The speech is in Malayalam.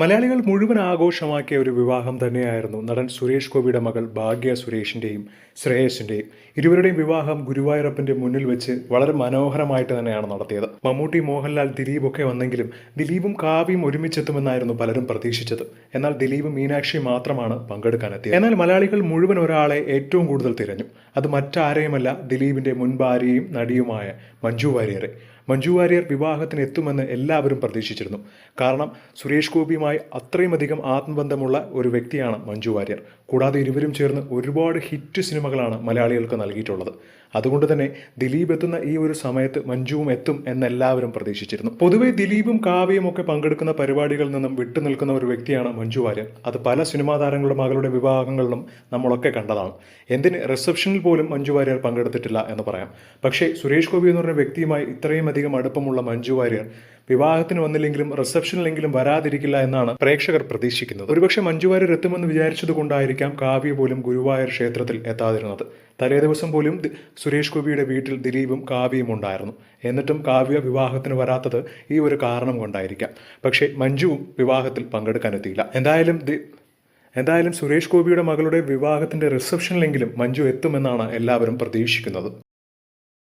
മലയാളികൾ മുഴുവൻ ആഘോഷമാക്കിയ ഒരു വിവാഹം തന്നെയായിരുന്നു നടൻ സുരേഷ് ഗോപിയുടെ മകൾ ഭാഗ്യ സുരേഷിന്റെയും ശ്രേയസിന്റെയും ഇരുവരുടെയും വിവാഹം ഗുരുവായൂരപ്പന്റെ മുന്നിൽ വെച്ച് വളരെ മനോഹരമായിട്ട് തന്നെയാണ് നടത്തിയത്. മമ്മൂട്ടി മോഹൻലാൽ ദിലീപ് ഒക്കെ വന്നെങ്കിലും ദിലീപും കാവ്യയും ഒരുമിച്ചെത്തുമെന്നായിരുന്നു പലരും പ്രതീക്ഷിച്ചത്. എന്നാൽ ദിലീപും മീനാക്ഷി മാത്രമാണ് പങ്കെടുക്കാനെത്തിയത്. എന്നാൽ മലയാളികൾ മുഴുവൻ ഒരാളെ ഏറ്റവും കൂടുതൽ തിരഞ്ഞു. അത് മറ്റാരെയുമല്ല ദിലീപിന്റെ മുൻ ഭാര്യയും നടിയുമായ മഞ്ജു വാര്യരെ. മഞ്ജു വാര്യർ വിവാഹത്തിന് എത്തുമെന്ന് എല്ലാവരും പ്രതീക്ഷിച്ചിരുന്നു. കാരണം സുരേഷ് ഗോപിയുമായി അത്രയുമധികം ആത്മബന്ധമുള്ള ഒരു വ്യക്തിയാണ് മഞ്ജു വാര്യർ. കൂടാതെ ഇരുവരും ചേർന്ന് ഒരുപാട് ഹിറ്റ് സിനിമകളാണ് മലയാളികൾക്ക് നൽകിയിട്ടുള്ളത്. അതുകൊണ്ട് തന്നെ ദിലീപ് എത്തുന്ന ഈ ഒരു സമയത്ത് മഞ്ജുവും എത്തും എന്നെല്ലാവരും പ്രതീക്ഷിച്ചിരുന്നു. പൊതുവെ ദിലീപും കാവ്യയും ഒക്കെ പങ്കെടുക്കുന്ന പരിപാടികളിൽ നിന്നും വിട്ടുനിൽക്കുന്ന ഒരു വ്യക്തിയാണ് മഞ്ജു വാര്യർ. അത് പല സിനിമാ താരങ്ങളുടെ മകളുടെ വിവാഹങ്ങളിലും നമ്മളൊക്കെ കണ്ടതാണ്. എന്തിന് റിസപ്ഷനിൽ പോലും മഞ്ജു വാര്യർ പങ്കെടുത്തിട്ടില്ല എന്ന് പറയാം. പക്ഷേ സുരേഷ് ഗോപി എന്ന് പറഞ്ഞ വ്യക്തിയുമായി ഇത്രയും അധികം അടുപ്പമുള്ള മഞ്ജു വാര്യർ വിവാഹത്തിന് വന്നില്ലെങ്കിലും റിസപ്ഷനിലെങ്കിലും വരാതിരിക്കില്ല എന്നാണ് പ്രേക്ഷകർ പ്രതീക്ഷിക്കുന്നത്. ഒരുപക്ഷെ മഞ്ജു വാര്യർ എത്തുമെന്ന് വിചാരിച്ചത് കൊണ്ടായിരിക്കാം കാവ്യ പോലും ഗുരുവായൂർ ക്ഷേത്രത്തിൽ എത്താതിരുന്നത്. തലേദിവസം പോലും സുരേഷ് ഗോപിയുടെ വീട്ടിൽ ദിലീപും കാവ്യയും ഉണ്ടായിരുന്നു. എന്നിട്ടും കാവ്യ വിവാഹത്തിന് വരാത്തത് ഈ ഒരു കാരണം കൊണ്ടായിരിക്കാം. പക്ഷേ മഞ്ജുവും വിവാഹത്തിൽ പങ്കെടുക്കാനെത്തിയില്ല. എന്തായാലും എന്തായാലും സുരേഷ് ഗോപിയുടെ മകളുടെ വിവാഹത്തിന്റെ റിസപ്ഷനിലെങ്കിലും മഞ്ജു എത്തുമെന്നാണ് എല്ലാവരും പ്രതീക്ഷിക്കുന്നത്.